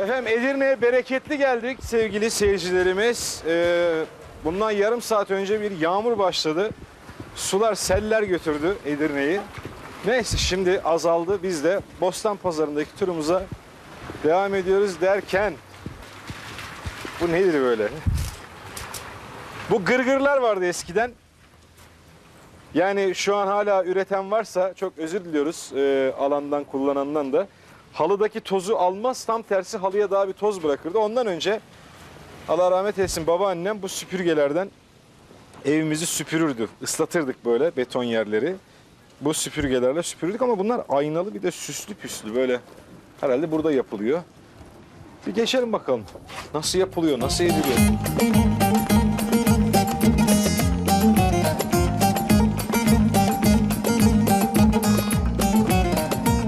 Efendim Edirne'ye bereketli geldik sevgili seyircilerimiz. Ee, bundan yarım saat önce bir yağmur başladı. Sular seller götürdü Edirne'yi. Neyse şimdi azaldı. Biz de Bostan Pazarı'ndaki turumuza devam ediyoruz derken bu nedir böyle? Bu gırgırlar vardı eskiden. Yani şu an hala üreten varsa çok özür diliyoruz e, alandan kullanandan da. Halıdaki tozu almaz tam tersi halıya daha bir toz bırakırdı. Ondan önce Allah rahmet eylesin babaannem bu süpürgelerden evimizi süpürürdü. Islatırdık böyle beton yerleri. Bu süpürgelerle süpürürdük ama bunlar aynalı bir de süslü püslü böyle herhalde burada yapılıyor. Bir geçelim bakalım. Nasıl yapılıyor, nasıl ediliyor?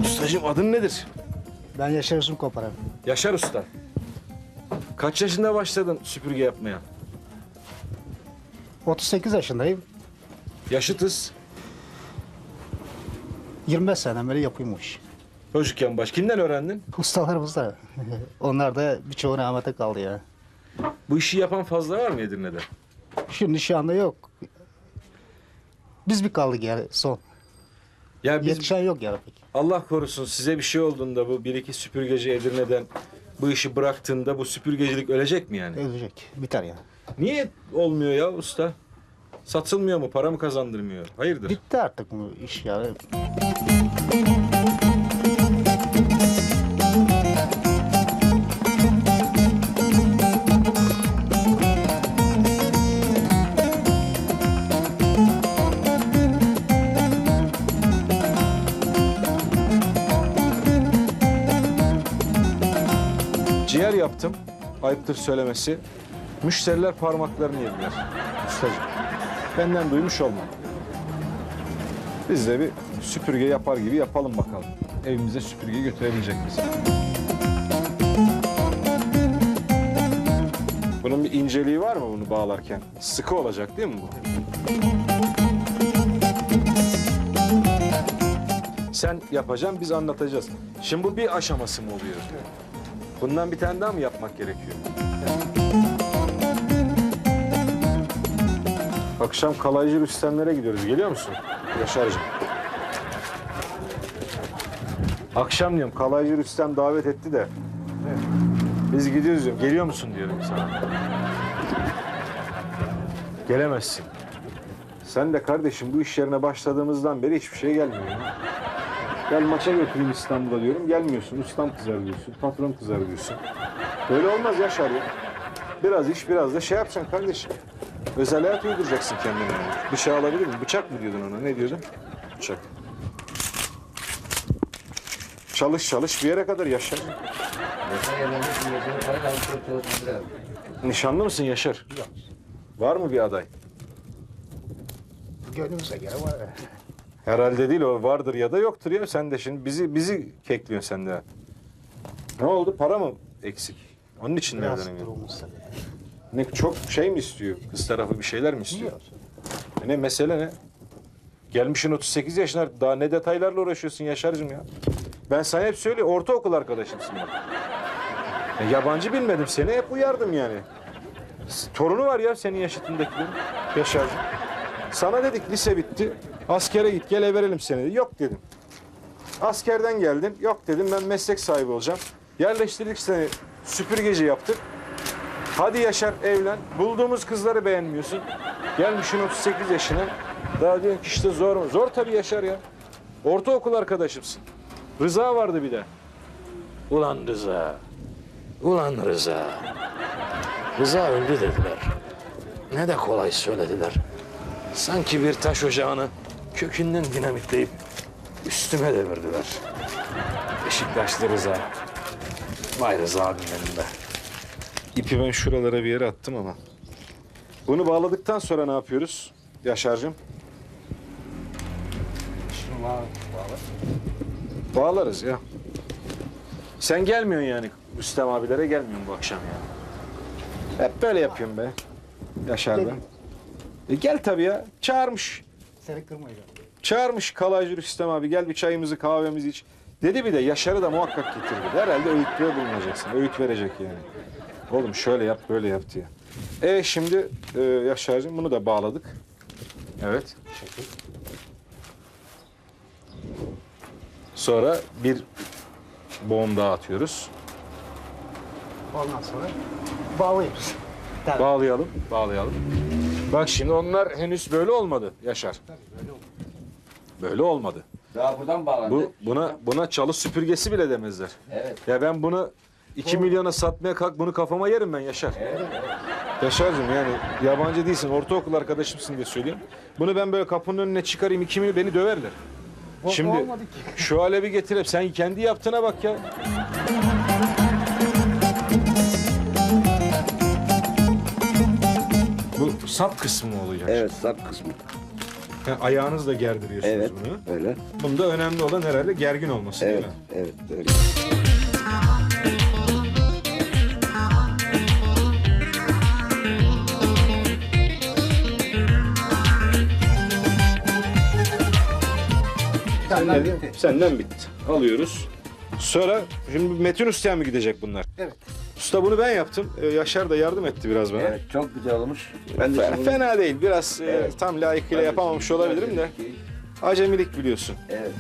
Ustacığım adın nedir? Ben Yaşar Uzun Koparan. Yaşar Usta. Kaç yaşında başladın süpürge yapmaya? 38 yaşındayım. Yaşıtız. 25 sene beri yapıyorum bu işi. Çocukken baş. Kimden öğrendin? Ustalarımız da. Onlar da birçoğu rahmete kaldı ya. Bu işi yapan fazla var mı Edirne'de? Şimdi şu anda yok. Biz bir kaldık yani son. Ya biz Yetişen yok yani pek. Allah korusun size bir şey olduğunda bu bir iki süpürgeci Edirne'den bu işi bıraktığında bu süpürgecilik ölecek mi yani? Ölecek. Biter yani. Niye olmuyor ya usta? Satılmıyor mu? Para mı kazandırmıyor? Hayırdır? Bitti artık bu iş yani. Ciğer yaptım. Ayıptır söylemesi. Müşteriler parmaklarını yediler. Ustacığım. Benden duymuş olma. Biz de bir süpürge yapar gibi yapalım bakalım. Evimize süpürge götürebilecek miyiz? Bunun bir inceliği var mı bunu bağlarken? Sıkı olacak değil mi bu? Sen yapacaksın, biz anlatacağız. Şimdi bu bir aşaması mı oluyor? Bundan bir tane daha mı yapmak gerekiyor? Akşam kalaycı Rüstemlere gidiyoruz. Geliyor musun? Yaşar'cığım. Akşam diyorum kalaycı Rüstem davet etti de. Biz gidiyoruz diyorum. Geliyor musun diyorum sana. Gelemezsin. Sen de kardeşim bu iş yerine başladığımızdan beri hiçbir şey gelmiyor. Gel maça götüreyim İstanbul'a diyorum. Gelmiyorsun. Ustam kızar diyorsun. Patron kızar diyorsun. Böyle olmaz Yaşar ya. Biraz iş biraz da şey yapacaksın kardeşim. Özel hayat uyduracaksın kendine. yani. Bir şey alabilir miyim? Bıçak mı diyordun ona? Ne diyordun? Bıçak. Çalış çalış bir yere kadar Yaşar. Nişanlı mısın Yaşar? Yok. Var mı bir aday? Gönlümüze göre var. Herhalde değil o vardır ya da yoktur ya. Sen de şimdi bizi bizi kekliyorsun sen de. Ne oldu? Para mı eksik? Onun için mi tabii. Ne çok şey mi istiyor? Kız tarafı bir şeyler mi istiyor? E Ne mesele ne? Gelmişsin 38 yaşına daha ne detaylarla uğraşıyorsun Yaşar'cığım ya. Ben sana hep söylüyorum ortaokul arkadaşımsın bak. E, yabancı bilmedim seni hep uyardım yani. Torunu var ya senin yaşıtındakilerin Yaşar'cığım. Sana dedik lise bitti. Askere git gel verelim seni dedi. Yok dedim. Askerden geldin. Yok dedim ben meslek sahibi olacağım. Yerleştirdik seni süpürgeci yaptık. Hadi Yaşar evlen. Bulduğumuz kızları beğenmiyorsun. Gelmişsin 38 yaşına. Daha diyorsun ki işte zor mu? Zor tabii Yaşar ya. Ortaokul arkadaşımsın. Rıza vardı bir de. Ulan Rıza. Ulan Rıza. Rıza öldü dediler. Ne de kolay söylediler. Sanki bir taş ocağını kökünden dinamitleyip üstüme devirdiler. Beşiktaşlı Rıza. Vay Rıza abim benim be. İpi ben şuralara bir yere attım ama. Bunu bağladıktan sonra ne yapıyoruz Yaşar'cığım? Şunu var. Bağlarız ya. Sen gelmiyorsun yani Rüstem abilere gelmiyorsun bu akşam yani. Hep böyle yapıyorum be. Yaşar ben. E gel tabii ya. Çağırmış. Seni kırmayacağım. Çağırmış kalaycı Rüstem abi. Gel bir çayımızı kahvemizi iç. Dedi bir de Yaşar'ı da muhakkak getir dedi. Herhalde öğütlüğe bulunacaksın. Öğüt verecek yani. Oğlum şöyle yap böyle yap diye. E şimdi e, Yaşar'cığım bunu da bağladık. Evet. Sonra bir boğum daha atıyoruz. Ondan sonra bağlıyoruz. Tabii. Bağlayalım, bağlayalım. Bak şimdi onlar henüz böyle olmadı Yaşar. Böyle olmadı. Daha buradan bağlandı. Bu buna buna çalı süpürgesi bile demezler. Evet. Ya ben bunu 2 milyona satmaya kalk bunu kafama yerim ben Yaşar. Yaşar'cığım yani yabancı değilsin ortaokul arkadaşımsın diye söyleyeyim. Bunu ben böyle kapının önüne çıkarayım 2 milyon beni döverler. Şimdi olmadı ki. şu hale bir getirip sen kendi yaptığına bak ya. Sap kısmı mı olacak? Evet sap kısmı. Ha, ayağınızla gerdiriyorsunuz Evet. bunu. Öyle. Bunda önemli olan herhalde gergin olması Evet. değil mi? Evet. Öyle. Senden bitti. Senden bitti. Alıyoruz. Sonra şimdi Metin Usta'ya mı gidecek bunlar? Evet. Usta bunu ben yaptım. Ee, Yaşar da yardım etti biraz bana. Evet. Çok güzel olmuş. Ben de Fe- Fena değil. Biraz e, Evet. tam layıkıyla yapamamış olabilirim de. Acemilik biliyorsun. Evet.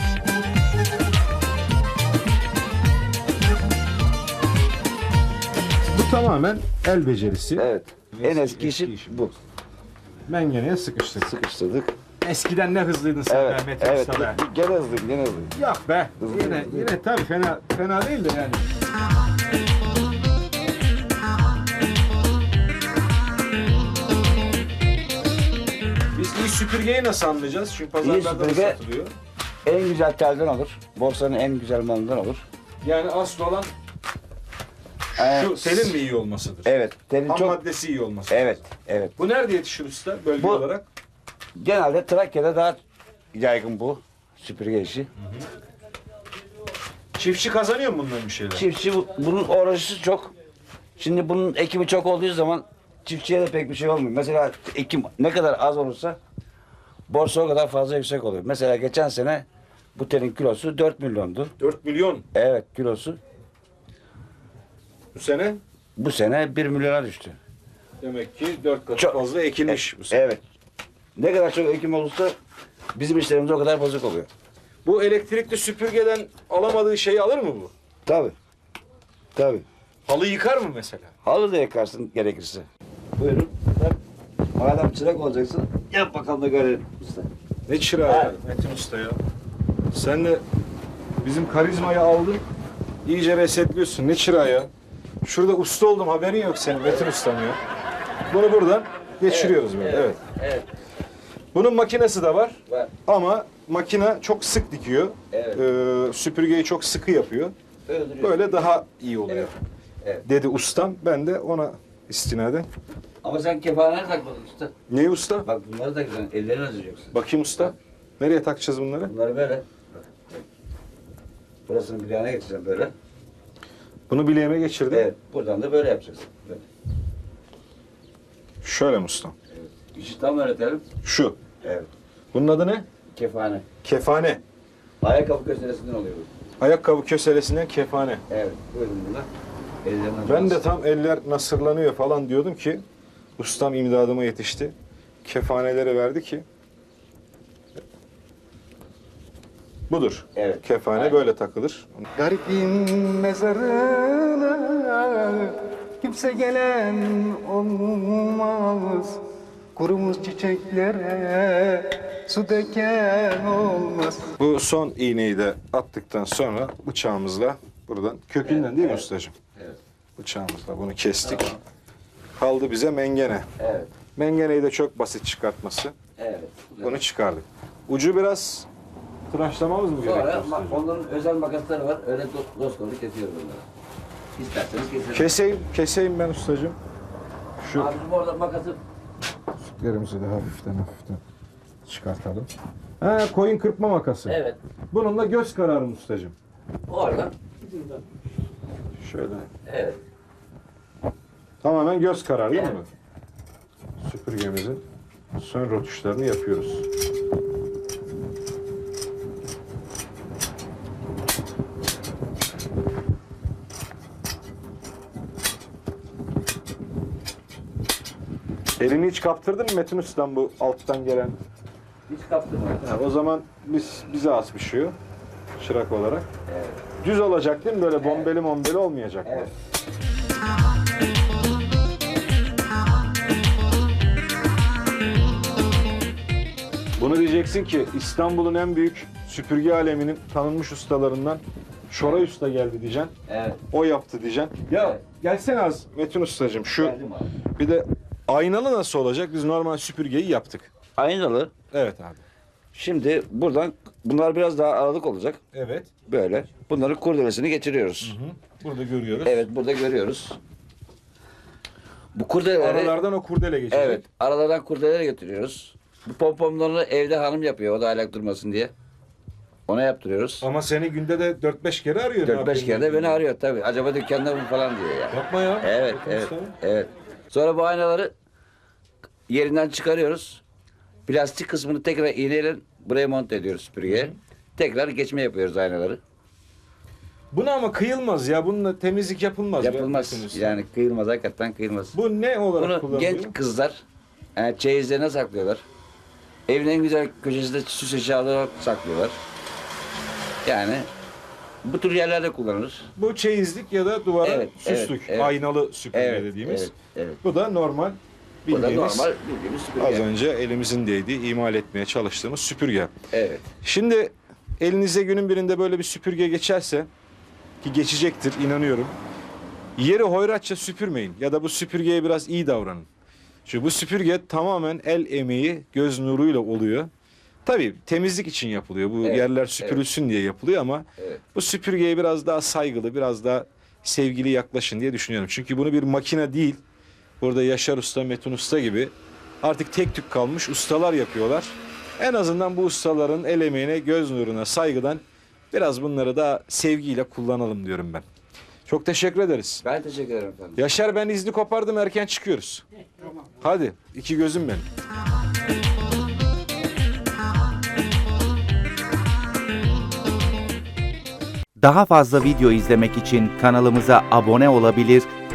Bu tamamen el becerisi. Evet. En eski işi işi. bu. Mengeneye sıkıştık. Sıkıştırdık. Eskiden ne hızlıydın sen Evet. be Metin Evet. Usta be. Gene hızlıyım. Gene hızlıyım. Yok be. Hızlı Yine, hızlı. yine tabii fena fena değil de yani. Süpürgeyi nasıl anlayacağız? Çünkü pazarlarda da süpürge- satılıyor. En güzel telden olur. Borsanın en güzel malından olur. Yani asıl olan şu telin mi iyi olmasıdır? Evet. Telin Ham çok... maddesi iyi olması. Evet. Evet. Bu nerede yetişir usta bölge Bu- olarak? Genelde Trakya'da daha yaygın bu süpürge işi. Çiftçi kazanıyor mu bundan bir şeyler? Çiftçi bu- bunun uğraşısı çok. Şimdi bunun ekimi çok olduğu zaman çiftçiye de pek bir şey olmuyor. Mesela ekim ne kadar az olursa borsa o kadar fazla yüksek oluyor. Mesela geçen sene bu telin kilosu 4 milyondu. 4 milyon Evet kilosu. bu sene. Bu sene 1 milyona düştü. Demek ki 4 kat Çok- fazla ekilmiş bu sene. Evet. Ne kadar çok ekim olursa bizim işlerimiz o kadar bozuk oluyor. Bu elektrikli süpürgeden alamadığı şeyi alır mı bu? Tabi. Tabi. Halı yıkar mı mesela? Halı da yakarsın gerekirse. Buyurun. Madem çırak olacaksın yap bakalım da görelim usta. Ne çırağı ya Metin Usta ya. Sen de bizim karizmayı aldın. iyice resetliyorsun. Ne çırağı ya. Şurada usta oldum haberin yok senin Metin Usta'm ya. Bunu buradan geçiriyoruz böyle. Evet. Evet. Bunun makinesi de var. Var. Ama makine çok sık dikiyor. Evet. Ee, süpürgeyi çok sıkı yapıyor. Öldürüyor. Böyle daha iyi oluyor. Evet. Evet. Dedi ustam. Ben de ona istinaden. Ama sen kefaneleri takmadın usta. Ne usta? Bak bunları takacaksın. Ellerini acıyacaksın. Bakayım usta. Nereye takacağız bunları? Bunları böyle. Bak. Burasını bileğine geçeceksin böyle. Bunu bileğime geçirdim. Evet. Buradan da böyle yapacaksın. Böyle. Şöyle mi? Evet. İşi tam öğretelim. Şu. Evet. Bunun adı ne? Kefane. Kefane. Ayakkabı köşesinden oluyor bu. Ayakkabı köselesinden kefane. Evet. Buyurun bunlar. Ben de tam eller nasırlanıyor falan diyordum ki ustam imdadıma yetişti. Kefaneleri verdi ki budur. Evet. Kefane Aynen. böyle takılır. Garipin mezarına kimse gelen olmaz. Kurumuş çiçeklere su döken olmaz. Bu son iğneyi de attıktan sonra bıçağımızla buradan kökünden değil mi Evet. ustacığım? Evet. Bıçağımızla bunu kestik. Kaldı bize mengene. Evet. Mengeneyi de çok basit çıkartması. Evet. Bunu çıkardık. Ucu biraz tıraşlamamız mı Sonra gerekiyor? ma- ustacığım? onların özel makasları var. Öyle do- dost konu kesiyoruz onları. İsterseniz keselim. Keseyim, keseyim ben ustacığım. Şu Abicim orada makası Yerimizi de hafiften hafiften çıkartalım. Ha, koyun kırpma makası. Evet. Bununla göz kararı ustacığım. Orada. Şöyle. Evet. Tamamen göz kararı değil mi? Süpürgemizin sön rotuşlarını yapıyoruz. Elini hiç kaptırdın mı Metin Usta'dan bu alttan gelen? Hiç kaptırmadım. Ha, o zaman biz bize az bir şey o, çırak olarak. Evet. Düz olacak değil mi? Böyle bombeli mombeli olmayacak. Evet. Bunu diyeceksin ki İstanbul'un en büyük süpürge aleminin tanınmış ustalarından Şoray Usta geldi diyeceksin. Evet. O yaptı diyeceksin. Ya Evet. gelsene az Metin Ustacığım şu bir de aynalı nasıl olacak? Biz normal süpürgeyi yaptık. Aynalı. Evet abi. Şimdi buradan bunlar biraz daha aralık olacak. Evet. Böyle. Bunların kurdelesini geçiriyoruz. Burada görüyoruz. Evet burada görüyoruz. Bu kurdeleleri Aralardan o kurdele geçecek. evet aralardan kurdeleleri getiriyoruz. Bu pompomlarını evde hanım yapıyor o da aylak durmasın diye. Ona yaptırıyoruz. Ama seni günde de 4-5 kere arıyor. ne 4-5 yapayım kere de beni arıyor tabii. Acaba dükkanda mı falan diyor ya. Yapma ya. Evet, evet, evet. Sonra bu aynaları yerinden çıkarıyoruz. Plastik kısmını tekrar iğneyle buraya monte ediyoruz süpürgeye. Tekrar geçme yapıyoruz aynaları. Buna ama kıyılmaz ya. Bununla temizlik yapılmaz. Yapılmaz. Yani kıyılmaz, hakikaten kıyılmaz. Bu ne olarak Bunu kullanılıyor? genç kızlar yani çeyizlerine saklıyorlar. Evin en güzel köşesinde süs eşyaları saklıyorlar. Yani bu tür yerlerde kullanılır. Bu çeyizlik ya da duvara Evet, süslük. evet, evet. Aynalı süpürge Evet, dediğimiz. evet, evet. Bu da normal Normal bildiğimiz süpürge. az önce elimizin değdiği imal etmeye çalıştığımız süpürge. Evet. Şimdi elinize günün birinde böyle bir süpürge geçerse ki geçecektir inanıyorum. Yeri hoyratça süpürmeyin ya da bu süpürgeye biraz iyi davranın. Çünkü bu süpürge tamamen el emeği, göz nuruyla oluyor. Tabii temizlik için yapılıyor. Bu Evet, yerler süpürülsün diye yapılıyor ama Evet. bu süpürgeye biraz daha saygılı, biraz daha sevgili yaklaşın diye düşünüyorum. Çünkü bunu bir makine değil. Burada Yaşar Usta, Metin Usta gibi artık tek tük kalmış ustalar yapıyorlar. En azından bu ustaların el emeğine, göz nuruna, saygıdan biraz bunları da sevgiyle kullanalım diyorum ben. Çok teşekkür ederiz. Ben teşekkür ederim efendim. Yaşar ben izni kopardım erken çıkıyoruz. Hadi iki gözüm benim. Daha fazla video izlemek için kanalımıza abone olabilir,